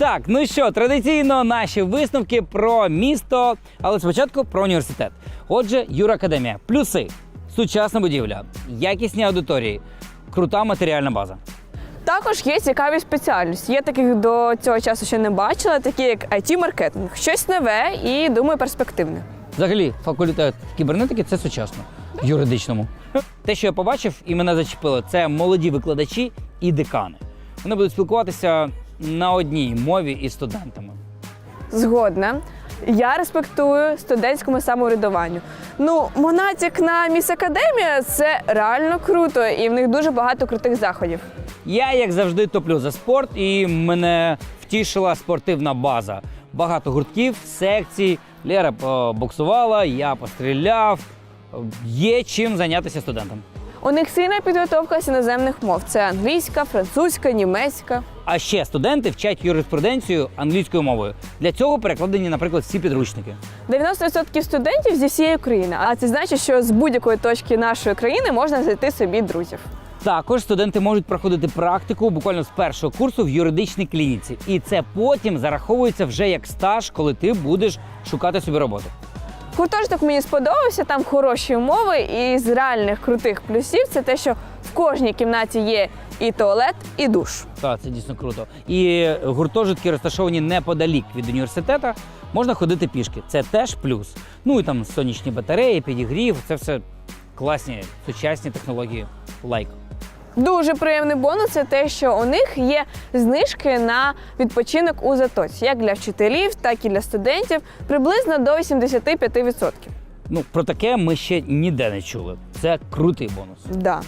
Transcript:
Так, ну що, традиційно наші висновки про місто, але спочатку про університет. Отже, Юракадемія. Плюси: сучасна будівля, якісні аудиторії, крута матеріальна база. Також є цікаві спеціальності. Я таких до цього часу ще не бачила, такі як IT-маркетинг. Щось нове і думаю перспективне. Взагалі, факультет кібернетики це сучасно в юридичному. Те, що я побачив і мене зачепило, це молоді викладачі і декани. Вони будуть спілкуватися на одній мові із студентами. Згодна. Я респектую студентському самоврядуванню. Ну, Монатік на міс Академія це реально круто, і в них дуже багато крутих заходів. Я, як завжди, топлю за спорт, і мене втішила спортивна база. Багато гуртків, секцій. Лера боксувала, я постріляв. Є чим зайнятися студентам. У них сильна підготовка з іноземних мов: це англійська, французька, німецька. А ще студенти вчать юриспруденцію англійською мовою. Для цього перекладені, наприклад, всі підручники. 90% студентів зі всієї країни, а це значить, що з будь-якої точки нашої країни можна знайти собі друзів. Також студенти можуть проходити практику буквально з першого курсу в юридичній клініці, і це потім зараховується вже як стаж, коли ти будеш шукати собі роботу. Гуртожиток мені сподобався, там хороші умови, і з реальних крутих плюсів це те, що в кожній кімнаті є і туалет, і душ. Так, це дійсно круто. І гуртожитки розташовані неподалік від університету. Можна ходити пішки. Це теж плюс. Ну і там сонячні батареї, підігрів. Це все класні сучасні технології. Лайк. Дуже приємний бонус це те, що у них є знижки на відпочинок у затоці, як для вчителів, так і для студентів, приблизно до 85%. Ну про таке ми ще ніде не чули. Це крутий бонус. Да.